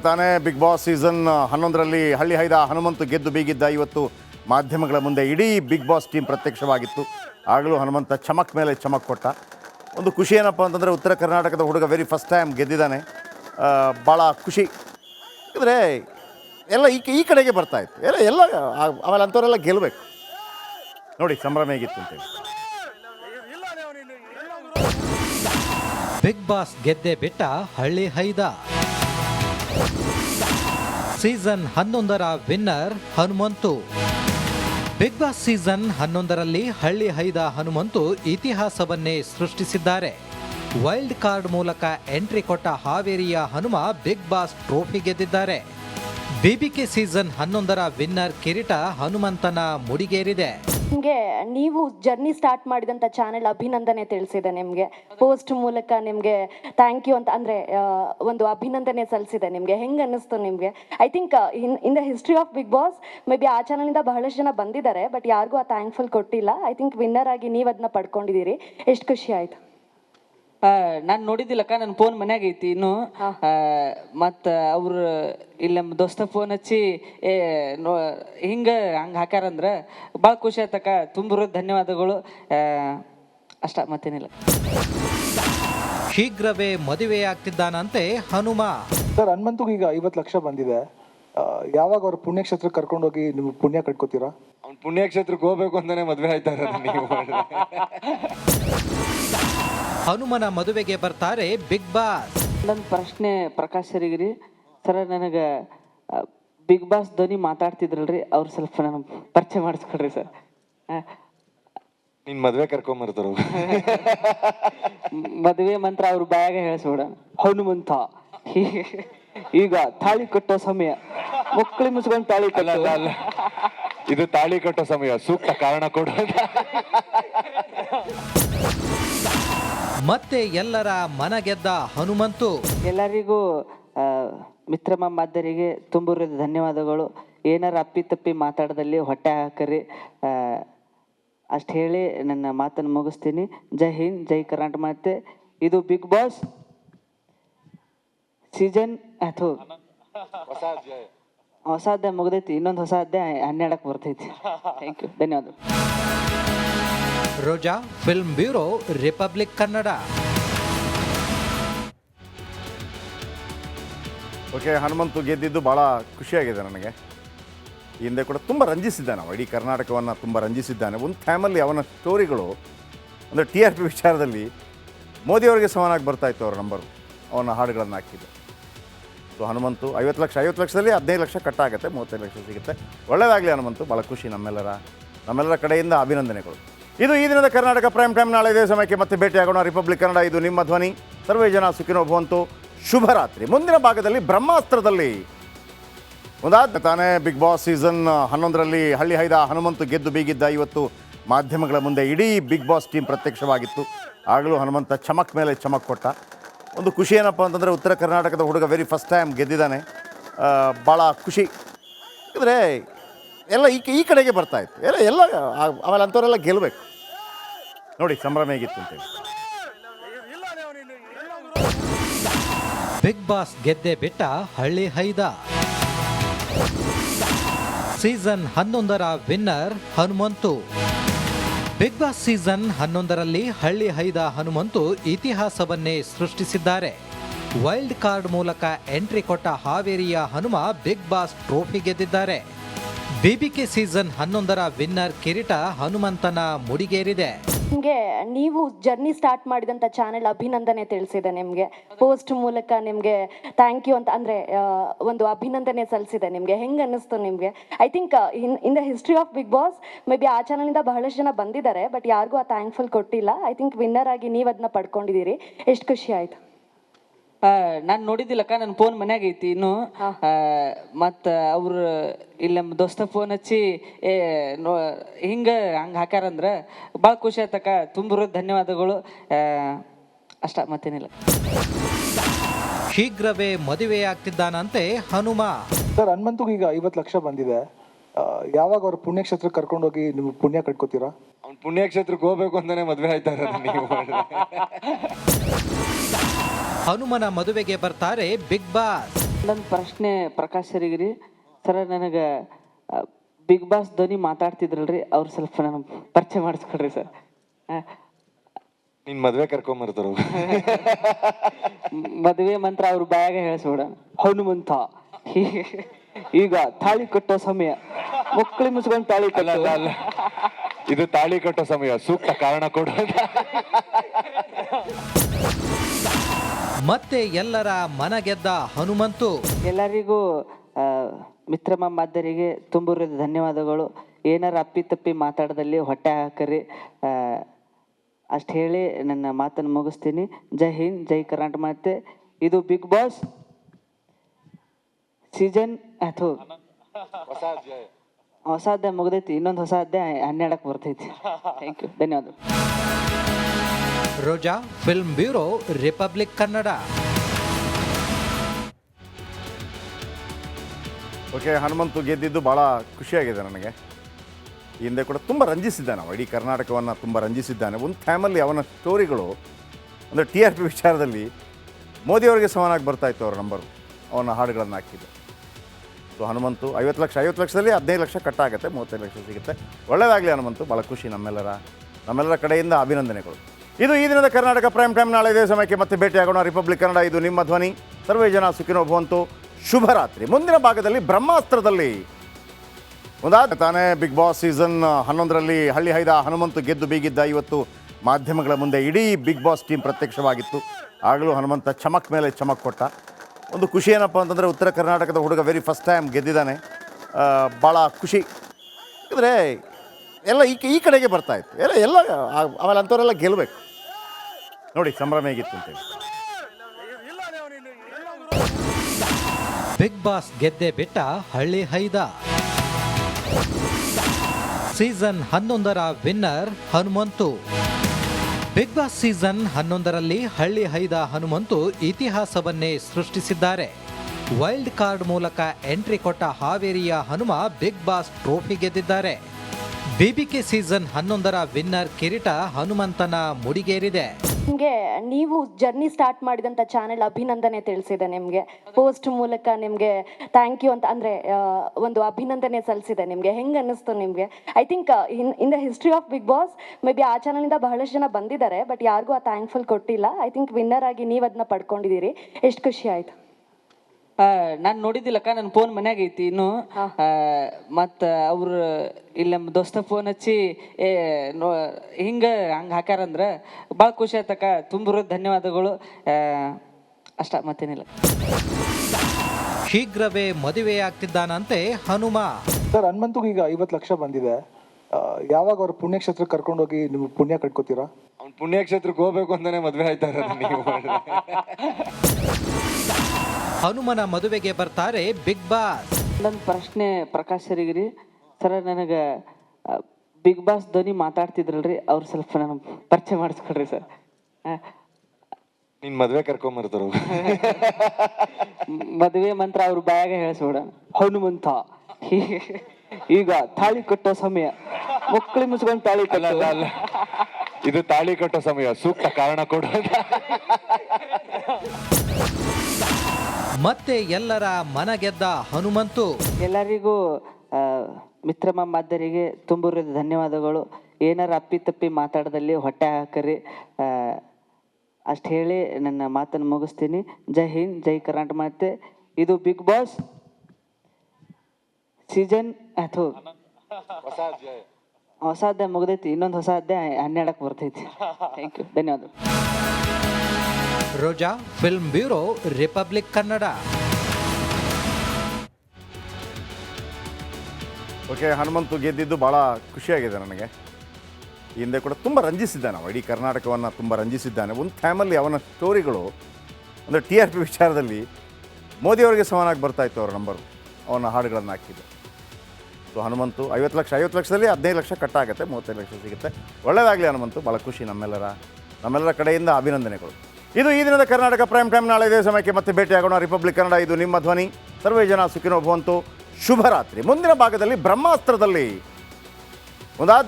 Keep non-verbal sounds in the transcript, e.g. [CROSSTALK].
ತಾನೇ big Boss season ಹನ್ನೊಂದರಲ್ಲಿ ಹಳ್ಳಿ ಹೈದ ಹನುಮಂತು ಗೆದ್ದು ಬೀಗಿದ್ದ ಇವತ್ತು ಮಾಧ್ಯಮಗಳ ಮುಂದೆ ಇಡೀ ಬಿಗ್ ಬಾಸ್ ಟೀಮ್ ಪ್ರತ್ಯಕ್ಷವಾಗಿತ್ತು. ಆಗಲೂ ಹನುಮಂತ ಚಮಕ್ ಮೇಲೆ ಚಮಕ್ ಕೊಟ್ಟ. ಒಂದು ಖುಷಿ ಏನಪ್ಪ ಅಂತಂದರೆ ಉತ್ತರ ಕರ್ನಾಟಕದ ಹುಡುಗ ವೆರಿ ಫಸ್ಟ್ ಟೈಮ್ ಗೆದ್ದಿದ್ದಾನೆ. ಭಾಳ ಖುಷಿ. ಅಂದರೆ ಎಲ್ಲ ಈ ಈ ಕಡೆಗೆ ಬರ್ತಾ ಇತ್ತು. ಎಲ್ಲ ಎಲ್ಲ ಆಮೇಲೆ ಅಂಥವರೆಲ್ಲ ಗೆಲ್ಲಬೇಕು ನೋಡಿ, ಸಂಭ್ರಮ ಹೇಗಿತ್ತು ಅಂತೇಳಿ ಬಿಗ್ ಬಾಸ್ ಗೆದ್ದೆ ಬಿಟ್ಟ ಹಳ್ಳಿ ಹೈದ. ಸೀಸನ್ ಹನ್ನೊಂದರ winner Hanumanthu. Bigg Boss season ಹನ್ನೊಂದರಲ್ಲಿ ಹಳ್ಳಿ ಹೈದ ಹನುಮಂತು ಇತಿಹಾಸವನ್ನೇ ಸೃಷ್ಟಿಸಿದ್ದಾರೆ. ವೈಲ್ಡ್ ಕಾರ್ಡ್ ಮೂಲಕ ಎಂಟ್ರಿ ಕೊಟ್ಟ ಹಾವೇರಿಯ ಹನುಮ ಬಿಗ್ ಬಾಸ್ ಟ್ರೋಫಿ ಗೆದ್ದಿದ್ದಾರೆ. ಬಿಬಿಕೆ ಸೀಸನ್ ಹನ್ನೊಂದರ ವಿನ್ನರ್ ಕಿರೀಟ ಹನುಮಂತನ ಮುಡಿಗೇರಿದೆ. ನಿಮಗೆ ನೀವು ಜರ್ನಿ ಸ್ಟಾರ್ಟ್ ಮಾಡಿದಂಥ ಚಾನೆಲ್ ಅಭಿನಂದನೆ ತಿಳಿಸಿದೆ ನಿಮಗೆ. ಪೋಸ್ಟ್ ಮೂಲಕ ನಿಮಗೆ ಥ್ಯಾಂಕ್ ಯು ಅಂತ ಅಂದರೆ ಒಂದು ಅಭಿನಂದನೆ ಸಲ್ಲಿಸಿದೆ ನಿಮಗೆ. ಹೆಂಗೆ ಅನ್ನಿಸ್ತು ನಿಮಗೆ? I think in in the history of Bigg Boss may be ಆ ಚಾನಲಿಂದ ಬಹಳಷ್ಟು ಜನ ಬಂದಿದ್ದಾರೆ ಬಟ್ ಯಾರಿಗೂ ಆ ಥ್ಯಾಂಕ್ಫುಲ್ ಕೊಟ್ಟಿಲ್ಲ. ಐ ಥಿಂಕ್ ವಿನ್ನರ್ ಆಗಿ ನೀವು ಅದನ್ನ ಪಡ್ಕೊಂಡಿದ್ದೀರಿ. ಎಷ್ಟು ಖುಷಿ ಆಯಿತು. ನಾನು ನೋಡಿದ್ದಿಲ್ಲಕ್ಕ ನನ್ನ ಫೋನ್ ಮನ್ಯಾಗ ಐತಿ ಇನ್ನು. ಮತ್ತು ಅವ್ರ ಇಲ್ಲಿ ನಮ್ಮ ದೋಸ್ತ ಫೋನ್ ಹಚ್ಚಿ ಏ ನೋ ಹಿಂಗೆ ಹಂಗೆ ಹಾಕ್ಯಾರಂದ್ರೆ ಭಾಳ ಖುಷಿ ಆಯ್ತಕ್ಕ ತುಂಬ ಧನ್ಯವಾದಗಳು. ಅಷ್ಟ ಮತ್ತೇನಿಲ್ಲ. ಶೀಘ್ರವೇ ಮದುವೆ ಆಗ್ತಿದ್ದಾನಂತೆ ಹನುಮ. ಸರ್ ಹನುಮಂತು ಈಗ ಐವತ್ತು ಲಕ್ಷ ಬಂದಿದೆ. ಯಾವಾಗ ಅವ್ರ ಪುಣ್ಯಕ್ಷೇತ್ರಕ್ಕೆ ಕರ್ಕೊಂಡೋಗಿ ನಿಮ್ಗೆ ಪುಣ್ಯ ಕಟ್ಕೋತೀರಾ? ಅವ್ನು ಪುಣ್ಯಕ್ಷೇತ್ರಕ್ಕೆ ಹೋಗ್ಬೇಕು ಅಂತಾನೆ ಮದುವೆ ಆಯ್ತಾರೆ ನೀವು. [LAUGHS] ಹನುಮನ ಮದುವೆಗೆ ಬರ್ತಾರೆ ಬಿಗ್ ಬಾಸ್. ನನ್ನ ಪ್ರಶ್ನೆ ಪ್ರಕಾಶ್ ಸರಿಗಿರಿ. ಸರ ನನಗೆ ಬಿಗ್ ಬಾಸ್ ಧ್ವನಿ ಮಾತಾಡ್ತಿದ್ರಲ್ರಿ ಅವ್ರು ಸ್ವಲ್ಪ ನನಗೆ ಪರಿಚಯ ಮಾಡಿಸ್ಕೊಡ್ರಿ ಸರ್. ನಿನ್ ಮದ್ವೆ ಕರ್ಕೊಂಬರ್ತಾರ ಮದುವೆ ಮಂತ್ರ ಅವ್ರ ಬಾಯಾಗ ಹೇಳಿಸ್ಬಿಡ. ಹನುಮಂತ. ಈಗ ತಾಳಿ ಕಟ್ಟೋ ಸಮಯ. ಮಕ್ಕಳಿ ಮುಸ್ಕೊಂಡು ತಾಳಿ ಅಲ್ಲ ಅಲ್ಲ ಕಟ್ಟಲ್ಲ ಇದು ತಾಳಿ ಕಟ್ಟೋ ಸಮಯ. ಸೂಕ್ತ ಕಾರಣ ಕೊಡು ಅಂತ. ಮತ್ತೆ ಎಲ್ಲರ ಮನ ಗೆದ್ದ ಹನುಮಂತು. ಎಲ್ಲರಿಗೂ ಮಿತ್ರ ಮಾಧ್ಯರಿಗೆ ತುಂಬ ಧನ್ಯವಾದಗಳು. ಏನಾರ ಅಪ್ಪಿ ತಪ್ಪಿ ಮಾತಾಡದಲ್ಲಿ ಹೊಟ್ಟೆ ಹಾಕರಿ. ಅಷ್ಟು ಹೇಳಿ ನನ್ನ ಮಾತನ್ನು ಮುಗಿಸ್ತೀನಿ. ಜೈ ಹಿಂದ್ ಜೈ ಕರ್ನಾಟಕ ಮಾತೆ. ಇದು ಬಿಗ್ ಬಾಸ್ ಸೀಸನ್ ಅಥವಾ ಹೊಸ ಅಧ್ಯಾಯ. ಮುಗ್ದೈತಿ. ಇನ್ನೊಂದು ಹೊಸ ಅಧ್ಯಾಯ ಹನ್ನೆರಡಕ್ಕೆ ಬರ್ತೈತಿ. ಥ್ಯಾಂಕ್ ಯು ಧನ್ಯವಾದ Roja film bureau, Republic Kannada. Okay, Hanumanthu ಗೆದ್ದಿದ್ದು ಭಾಳ ಖುಷಿಯಾಗಿದೆ ನನಗೆ. ಹಿಂದೆ ಕೂಡ ತುಂಬ ರಂಜಿಸಿದ್ದಾನೆ ಇಡೀ ಕರ್ನಾಟಕವನ್ನು ತುಂಬ ರಂಜಿಸಿದ್ದಾನೆ. ಒಂದು ಟೈಮಲ್ಲಿ ಅವನ ಸ್ಟೋರಿಗಳು ಅಂದರೆ ಟಿ ಆರ್ ಪಿ ವಿಚಾರದಲ್ಲಿ ಮೋದಿಯವರಿಗೆ ಸಮನಾಗಿ ಬರ್ತಾಯಿತ್ತು ಅವರ ನಂಬರು ಅವನ ಹಾಡುಗಳನ್ನು ಹಾಕಿದ್ದು. ಸೊ ಹನುಮಂತು ಐವತ್ತು ಲಕ್ಷ, ಐವತ್ತು ಲಕ್ಷದಲ್ಲಿ ಹದಿನೈದು ಲಕ್ಷ ಕಟ್ಟಾಗುತ್ತೆ ಮೂವತ್ತೈದು ಲಕ್ಷ ಸಿಗುತ್ತೆ. ಒಳ್ಳೆಯದಾಗಲಿ ಹನುಮಂತು ಭಾಳ ಖುಷಿ ನಮ್ಮೆಲ್ಲರ ನಮ್ಮೆಲ್ಲರ ಕಡೆಯಿಂದ ಅಭಿನಂದನೆಗಳು. ಇದು ಈ ದಿನದ ಕರ್ನಾಟಕ ಪ್ರೈಮ್ ಟೈಮ್. ನಾಳೆ ಇದೇ ಸಮಯಕ್ಕೆ ಮತ್ತೆ ಭೇಟಿಯಾಗೋಣ. ರಿಪಬ್ಲಿಕ್ ಕನ್ನಡ, ಇದು ನಿಮ್ಮ ಧ್ವನಿ. ಸರ್ವೇ ಜನ ಸುಖಿನೋ ಶುಭರಾತ್ರಿ ಮುಂದಿನ ಭಾಗದಲ್ಲಿ ಬ್ರಹ್ಮಾಸ್ತ್ರದಲ್ಲಿ. ಒಂದಾದ ತಾನೇ ಬಿಗ್ ಬಾಸ್ ಸೀಸನ್ ಹನ್ನೊಂದರಲ್ಲಿ ಹಳ್ಳಿ ಹೈದ ಹನುಮಂತು ಗೆದ್ದು ಬೀಗಿದ್ದ ಇವತ್ತು ಮಾಧ್ಯಮಗಳ ಮುಂದೆ ಇಡೀ ಬಿಗ್ ಬಾಸ್ ಟೀಮ್ ಪ್ರತ್ಯಕ್ಷವಾಗಿತ್ತು. ಆಗಲೂ ಹನುಮಂತ ಚಮಕ್ ಮೇಲೆ ಚಮಕ್ ಕೊಟ್ಟ. ಒಂದು ಖುಷಿ ಏನಪ್ಪ ಅಂತಂದರೆ ಉತ್ತರ ಕರ್ನಾಟಕದ ಹುಡುಗ ವೆರಿ ಫಸ್ಟ್ ಟೈಮ್ ಗೆದ್ದಿದ್ದಾನೆ. ಭಾಳ ಖುಷಿ. ಅಂದರೆ ಎಲ್ಲ ಈ ಈ ಕಡೆಗೆ ಬರ್ತಾ ಇತ್ತು. ಎಲ್ಲ ಎಲ್ಲ ಆಮೇಲೆ ಅಂಥವರೆಲ್ಲ ಗೆಲ್ಲಬೇಕು ನೋಡಿ, ಸಂಭ್ರಮ ಹೇಗಿತ್ತು ಬಿಗ್ ಬಾಸ್ ಗೆದ್ದೆ ಬಿಟ್ಟ ಹಳ್ಳಿ ಹೈದ ಸೀಸನ್ ಹನ್ನೊಂದರ winner Hanumanthu. Bigg Boss season ಹನ್ನೊಂದರಲ್ಲಿ ಹಳ್ಳಿ ಹೈದ ಹನುಮಂತು ಇತಿಹಾಸವನ್ನೇ ಸೃಷ್ಟಿಸಿದ್ದಾರೆ. ವೈಲ್ಡ್ ಕಾರ್ಡ್ ಮೂಲಕ ಎಂಟ್ರಿ ಕೊಟ್ಟ ಹಾವೇರಿಯ ಹನುಮ ಬಿಗ್ ಬಾಸ್ ಟ್ರೋಫಿ ಗೆದ್ದಿದ್ದಾರೆ. ಬಿಬಿಕೆ ಸೀಸನ್ ಹನ್ನೊಂದರ ವಿನ್ನರ್ ಕಿರೀಟ ಹನುಮಂತನ ಮುಡಿಗೇರಿದೆ. ನಿಮಗೆ, ನೀವು ಜರ್ನಿ ಸ್ಟಾರ್ಟ್ ಮಾಡಿದಂಥ ಚಾನೆಲ್ ಅಭಿನಂದನೆ ತಿಳಿಸಿದೆ ನಿಮಗೆ. ಪೋಸ್ಟ್ ಮೂಲಕ ನಿಮಗೆ ಥ್ಯಾಂಕ್ ಯು ಅಂತ, ಅಂದರೆ ಒಂದು ಅಭಿನಂದನೆ ಸಲ್ಲಿಸಿದೆ ನಿಮಗೆ. ಹೆಂಗೆ ಅನ್ನಿಸ್ತು ನಿಮಗೆ? I think in in the history of Bigg Boss may be ಆ ಚಾನಲಿಂದ ಬಹಳಷ್ಟು ಜನ ಬಂದಿದ್ದಾರೆ ಬಟ್ ಯಾರಿಗೂ ಆ ಥ್ಯಾಂಕ್ಫುಲ್ ಕೊಟ್ಟಿಲ್ಲ. ಐ ಥಿಂಕ್ ವಿನ್ನರ್ ಆಗಿ ನೀವು ಅದನ್ನ ಪಡ್ಕೊಂಡಿದ್ದೀರಿ. ಎಷ್ಟು ಖುಷಿ ಆಯಿತು. ನಾನು ನೋಡಿದ್ದಿಲ್ಲಕ್ಕ ನನ್ನ ಫೋನ್ ಮನ್ಯಾಗ ಐತಿ ಇನ್ನು. ಮತ್ತು ಅವ್ರ ಇಲ್ಲಿ ನಮ್ಮ ದೋಸ್ತ ಫೋನ್ ಹಚ್ಚಿ ಏ ನೋ ಹಿಂಗೆ ಹಂಗೆ ಹಾಕ್ಯಾರಂದ್ರೆ ಭಾಳ ಖುಷಿ ಆಯ್ತಕ್ಕ ತುಂಬ ಧನ್ಯವಾದಗಳು. ಅಷ್ಟ ಮತ್ತೇನಿಲ್ಲ. ಶೀಘ್ರವೇ ಮದುವೆ ಆಗ್ತಿದ್ದಾನಂತೆ ಹನುಮ. ಸರ್ ಹನುಮಂತು ಈಗ ಐವತ್ತು ಲಕ್ಷ ಬಂದಿದೆ. ಯಾವಾಗ ಅವ್ರ ಪುಣ್ಯಕ್ಷೇತ್ರ ಕರ್ಕೊಂಡೋಗಿ ನಿಮ್ಗೆ ಪುಣ್ಯ ಕಟ್ಕೋತೀರಾ? ಅವ್ನು ಪುಣ್ಯಕ್ಷೇತ್ರಕ್ಕೆ ಹೋಗ್ಬೇಕು ಅಂತಾನೆ ಮದುವೆ ಆಯ್ತಾರೆ ನೀವು. [LAUGHS] ಹನುಮನ ಮದುವೆಗೆ ಬರ್ತಾರೆ ಬಿಗ್ ಬಾಸ್. ನನ್ನ ಪ್ರಶ್ನೆ ಪ್ರಕಾಶ್ ಸರಿಗಿರಿ. ರೀ ಸರ ನನಗೆ ಬಿಗ್ ಬಾಸ್ ಧ್ವನಿ ಮಾತಾಡ್ತಿದ್ರಲ್ರಿ ಅವ್ರು ಸ್ವಲ್ಪ ನನಗೆ ಪರಿಚಯ ಮಾಡಿಸ್ಕೊಡ್ರಿ ಸರ್. ನಿನ್ ಮದ್ವೆ ಕರ್ಕೊಂಬರ್ತಾರ ಮದುವೆ ಮಂತ್ರ ಅವ್ರ ಬಾಯಾಗ ಹೇಳಿಸ್ಬಿಡ. ಹನುಮಂತ. ಈಗ ತಾಳಿ ಕಟ್ಟೋ ಸಮಯ. ಮಕ್ಕಳಿ ಮುಸ್ಕೊಂಡು ತಾಳಿ ಅಲ್ಲ ಅಲ್ಲ ಕಟ್ಟಲ್ಲ ಇದು ತಾಳಿ ಕಟ್ಟೋ ಸಮಯ. ಸೂಕ್ತ ಕಾರಣ ಕೊಡು ಮತ್ತೆ ಎಲ್ಲರ ಮನ ಗೆದ್ದ ಹನುಮಂತು. ಎಲ್ಲರಿಗೂ ಮಿತ್ರ ಮಾಧ್ಯರಿಗೆ ತುಂಬುರದ ಧನ್ಯವಾದಗಳು. ಏನಾರ ಅಪ್ಪಿ ತಪ್ಪಿ ಮಾತಾಡದಲ್ಲಿ ಹೊಟ್ಟೆ ಹಾಕರಿ. ಅಷ್ಟು ಹೇಳಿ ನನ್ನ ಮಾತನ್ನು ಮುಗಿಸ್ತೀನಿ. ಜೈ ಹಿಂದ್ ಜೈ ಕರ್ನಾಟಕ ಮಾತೆ. ಇದು ಬಿಗ್ ಬಾಸ್ ಸೀಸನ್ ಅಥವಾ ಹೊಸ ಅಧ್ಯಾಯ. ಮುಗ್ದೈತಿ. ಇನ್ನೊಂದು ಹೊಸ ಅಧ್ಯಾಯ ಹನ್ನೆರಡಕ್ಕೆ ಬರ್ತೈತಿ. ಥ್ಯಾಂಕ್ ಯು ಧನ್ಯವಾದ Roja film bureau, Republic Kannada. Okay, Hanumanthu ಗೆದ್ದಿದ್ದು ಭಾಳ ಖುಷಿಯಾಗಿದೆ ನನಗೆ. ಹಿಂದೆ ಕೂಡ ತುಂಬ ರಂಜಿಸಿದ್ದಾನೆ ಇಡೀ ಕರ್ನಾಟಕವನ್ನು ತುಂಬ ರಂಜಿಸಿದ್ದಾನೆ. ಒಂದು ಫ್ಯಾಮಲ್ಲಿ ಅವನ ಸ್ಟೋರಿಗಳು ಅಂದರೆ ಟಿ ಆರ್ ಪಿ ವಿಚಾರದಲ್ಲಿ ಮೋದಿಯವರಿಗೆ ಸಮನಾಗಿ ಬರ್ತಾಯಿತ್ತು ಅವ್ರ ನಂಬರು ಅವನ ಹಾಡುಗಳನ್ನು ಹಾಕಿದ್ದು. ಸೊ ಹನುಮಂತು ಐವತ್ತು ಲಕ್ಷ, ಐವತ್ತು ಲಕ್ಷದಲ್ಲಿ ಹದಿನೈದು ಲಕ್ಷ ಕಟ್ಟಾಗುತ್ತೆ ಮೂವತ್ತೈದು ಲಕ್ಷ ಸಿಗುತ್ತೆ. ಒಳ್ಳೆಯದಾಗಲಿ ಹನುಮಂತು ಭಾಳ ಖುಷಿ ನಮ್ಮೆಲ್ಲರ ನಮ್ಮೆಲ್ಲರ ಕಡೆಯಿಂದ ಅಭಿನಂದನೆಗಳು. ಇದು ಈ ದಿನದ ಕರ್ನಾಟಕ ಪ್ರೈಮ್ ಟೈಮ್. ನಾಳೆ ಇದೇ ಸಮಯಕ್ಕೆ ಮತ್ತೆ ಭೇಟಿಯಾಗೋಣ. ರಿಪಬ್ಲಿಕ್ ಕನ್ನಡ, ಇದು ನಿಮ್ಮ ಧ್ವನಿ. ಸರ್ವೇ ಜನ ಸುಖಿನೋ ಶುಭರಾತ್ರಿ ಮುಂದಿನ ಭಾಗದಲ್ಲಿ ಬ್ರಹ್ಮಾಸ್ತ್ರದಲ್ಲಿ. ಒಂದಾದ ತಾನೇ ಬಿಗ್ ಬಾಸ್ ಸೀಸನ್ ಹನ್ನೊಂದರಲ್ಲಿ ಹಳ್ಳಿ ಹೈದ ಹನುಮಂತು ಗೆದ್ದು ಬೀಗಿದ್ದ ಇವತ್ತು ಮಾಧ್ಯಮಗಳ ಮುಂದೆ ಇಡೀ ಬಿಗ್ ಬಾಸ್ ಟೀಮ್ ಪ್ರತ್ಯಕ್ಷವಾಗಿತ್ತು. ಆಗಲೂ ಹನುಮಂತ ಚಮಕ್ ಮೇಲೆ ಚಮಕ್ ಕೊಟ್ಟ. ಒಂದು ಖುಷಿ ಏನಪ್ಪ ಅಂತಂದರೆ ಉತ್ತರ ಕರ್ನಾಟಕದ ಹುಡುಗ ವೆರಿ ಫಸ್ಟ್ ಟೈಮ್ ಗೆದ್ದಿದ್ದಾನೆ. ಭಾಳ ಖುಷಿ. ಯಾಕಂದರೆ ಎಲ್ಲ ಈ ಈ ಕಡೆಗೆ ಬರ್ತಾ ಇತ್ತು. ಎಲ್ಲ ಎಲ್ಲ ಆಮೇಲೆ ಅಂಥವರೆಲ್ಲ ಗೆಲ್ಲಬೇಕು ನೋಡಿ, ಸಂಭ್ರಮ ಹೇಗಿತ್ತು ಬಿಗ್ ಬಾಸ್ ಗೆದ್ದೆ ಬಿಟ್ಟ ಹಳ್ಳಿ ಹೈದ. ಸೀಸನ್ ಹನ್ನೊಂದರ winner Hanumanthu. Bigg Boss season ಹನ್ನೊಂದರಲ್ಲಿ ಹಳ್ಳಿ ಹೈದ ಹನುಮಂತು ಇತಿಹಾಸವನ್ನೇ ಸೃಷ್ಟಿಸಿದ್ದಾರೆ. ವೈಲ್ಡ್ ಕಾರ್ಡ್ ಮೂಲಕ ಎಂಟ್ರಿ ಕೊಟ್ಟ ಹಾವೇರಿಯ ಹನುಮ ಬಿಗ್ ಬಾಸ್ ಟ್ರೋಫಿ ಗೆದ್ದಿದ್ದಾರೆ. ಬಿಬಿಕೆ ಸೀಸನ್ ಹನ್ನೊಂದರ ವಿನ್ನರ್ ಕಿರೀಟ ಹನುಮಂತನ ಮುಡಿಗೇರಿದೆ. ನಿಮಗೆ ನೀವು ಜರ್ನಿ ಸ್ಟಾರ್ಟ್ ಮಾಡಿದಂತ ಚಾನೆಲ್ ಅಭಿನಂದನೆ ತಿಳಿಸಿದೆ ನಿಮಗೆ. ಪೋಸ್ಟ್ ಮೂಲಕ ನಿಮಗೆ ಥ್ಯಾಂಕ್ ಯು ಅಂತ ಅಂದರೆ ಒಂದು ಅಭಿನಂದನೆ ಸಲ್ಲಿಸಿದೆ ನಿಮಗೆ. ಹೆಂಗ್ ಅನ್ನಿಸ್ತು ನಿಮಗೆ? I think in the history of Bigg Boss may be ಆ ಇಂದ ಬಹಳಷ್ಟು ಜನ ಬಂದಿದ್ದಾರೆ ಬಟ್ ಯಾರಿಗೂ ಆ ಥ್ಯಾಂಕ್ಫುಲ್ ಕೊಟ್ಟಿಲ್ಲ. ಐ ಥಿಂಕ್ ವಿನ್ನರ್ ಆಗಿ ನೀವು ಅದನ್ನ ಪಡ್ಕೊಂಡಿದ್ದೀರಿ. ಎಷ್ಟು ಖುಷಿ ಆಯಿತು. ನಾನು ನೋಡಿದ್ದಿಲ್ಲಕ್ಕ ನನ್ನ ಫೋನ್ ಮನ್ಯಾಗ ಐತಿ ಇನ್ನು. ಮತ್ತು ಅವ್ರು ಇಲ್ಲಿ ನಮ್ಮ ದೋಸ್ತ ಫೋನ್ ಹಚ್ಚಿ ಏ ನೋ ಹಿಂಗೆ ಹಂಗೆ ಹಾಕ್ಯಾರಂದ್ರೆ ಭಾಳ ಖುಷಿ ಆಯ್ತಕ್ಕ ತುಂಬಿರೋ ಧನ್ಯವಾದಗಳು. ಅಷ್ಟ ಮತ್ತೇನಿಲ್ಲ. ಶೀಘ್ರವೇ ಮದುವೆ ಆಗ್ತಿದ್ದಾನಂತೆ ಹನುಮ. ಸರ್ ಹನುಮಂತುಗೆ ಈಗ ಐವತ್ತು ಲಕ್ಷ ಬಂದಿದೆ. ಯಾವಾಗ ಅವ್ರ ಕರ್ಕೊಂಡು ಕರ್ಕೊಂಡೋಗಿ ನೀವು ಪುಣ್ಯ ಕಟ್ಕೋತೀರಾ? ಅವ್ನ್ ಪುಣ್ಯಕ್ಷೇತ್ರಕ್ಕೆ ಹೋಗ್ಬೇಕು ಅಂತಾನೆ ಮದುವೆ ಆಯ್ತಾರ ನೀವು. [LAUGHS] ಹನುಮನ ಮದುವೆಗೆ ಬರ್ತಾರೆ ಬಿಗ್ ಬಾಸ್ ನನ್ನ ಪ್ರಶ್ನೆ ಪ್ರಕಾಶ್ ಸರಿಗಿರಿ. ಸರ್ ನನಗೆ ಬಿಗ್ ಬಾಸ್ ಧ್ವನಿ ಮಾತಾಡ್ತಿದ್ರಲ್ರಿ ಅವ್ರು ಸ್ವಲ್ಪ ನನಗೆ ಪರಿಚಯ ಮಾಡಿಸ್ಕೊಡ್ರಿ ಸರ್. ನಿನ್ ಮದ್ವೆ ಕರ್ಕೊಂಬರ್ತಾರ ಮದುವೆ ಮಂತ್ರ ಅವ್ರ ಬಾಯಾಗ ಹೇಳಿಸ್ಬಿಡ. ಹನುಮಂತ. ಈಗ ತಾಳಿ ಕಟ್ಟೋ ಸಮಯ. ಮಕ್ಕಳಿ ಮುಚ್ಕೊಂಡು ತಾಳಿ ಕಟ್ಟಲ್ಲ ಅಲ್ಲ ಇದು ತಾಳಿ ಕಟ್ಟೋ ಸಮಯ. ಸೂಕ್ತ ಕಾರಣ ಕೊಡು ಮತ್ತೆ ಎಲ್ಲರ ಮನ ಗೆದ್ದ ಹನುಮಂತು. ಎಲ್ಲರಿಗೂ ಮಿತ್ರ ಮಾದರಿಗೆ ತುಂಬುರಿದ ಧನ್ಯವಾದಗಳು. ಏನಾರ ಅಪ್ಪಿ ತಪ್ಪಿ ಮಾತಾಡದಲ್ಲಿ ಹೊಟ್ಟೆ ಹಾಕರಿ. ಅಷ್ಟು ಹೇಳಿ ನನ್ನ ಮಾತನ್ನು ಮುಗಿಸ್ತೀನಿ. ಜೈ ಹಿಂದ್, ಜೈ ಕರ್ನಾಟಕ ಮಾತೆ. ಇದು ಬಿಗ್ ಬಾಸ್ ಸೀಸನ್ ಅಥವಾ ಹೊಸ ಅಧ್ಯಾಯ ಮುಗ್ದೈತಿ. ಇನ್ನೊಂದು ಹೊಸ ಅಧ್ಯಾಯ ಹನ್ನೆರಡಕ್ಕೆ ಬರ್ತೈತಿ. ಥ್ಯಾಂಕ್ ಯು ಧನ್ಯವಾದ Roja film bureau, Republic Kannada. Okay, Hanumanthu ಗೆದ್ದಿದ್ದು ಭಾಳ ಖುಷಿಯಾಗಿದೆ ನನಗೆ. ಹಿಂದೆ ಕೂಡ ತುಂಬ ರಂಜಿಸಿದ್ದಾನೆ ಅವ, ಇಡೀ ಕರ್ನಾಟಕವನ್ನು ತುಂಬ ರಂಜಿಸಿದ್ದಾನೆ. ಒಂದು ಫ್ಯಾಮಲ್ಲಿ ಅವನ ಸ್ಟೋರಿಗಳು ಅಂದರೆ ಟಿ ಆರ್ ಪಿ ವಿಚಾರದಲ್ಲಿ ಮೋದಿಯವರಿಗೆ ಸಮನಾಗಿ ಬರ್ತಾಯಿತ್ತು ಅವ್ರ ನಂಬರು ಅವನ ಹಾಡುಗಳನ್ನು ಹಾಕಿದ್ದು. ಸೊ ಹನುಮಂತು ಐವತ್ತು ಲಕ್ಷ, ಐವತ್ತು ಲಕ್ಷದಲ್ಲಿ ಹದಿನೈದು ಲಕ್ಷ ಕಟ್ಟಾಗುತ್ತೆ, ಮೂವತ್ತೈದು ಲಕ್ಷ ಸಿಗುತ್ತೆ. ಒಳ್ಳೆಯದಾಗಲಿ ಹನುಮಂತು ಭಾಳ ಖುಷಿ ನಮ್ಮೆಲ್ಲರ ನಮ್ಮೆಲ್ಲರ ಕಡೆಯಿಂದ ಅಭಿನಂದನೆಗಳು. ಇದು ಈ ದಿನದ ಕರ್ನಾಟಕ ಪ್ರೈಮ್ ಟೈಮ್. ನಾಳೆ ಇದೇ ಸಮಯಕ್ಕೆ ಮತ್ತೆ ಭೇಟಿಯಾಗೋಣ. ರಿಪಬ್ಲಿಕ್ ಕನ್ನಡ, ಇದು ನಿಮ್ಮ ಧ್ವನಿ. ಸರ್ವೇ ಜನ ಸುಖಿನೋ ಭವಂತು ಶುಭರಾತ್ರಿ. ಮುಂದಿನ ಭಾಗದಲ್ಲಿ ಬ್ರಹ್ಮಾಸ್ತ್ರದಲ್ಲಿ. ಒಂದಾದ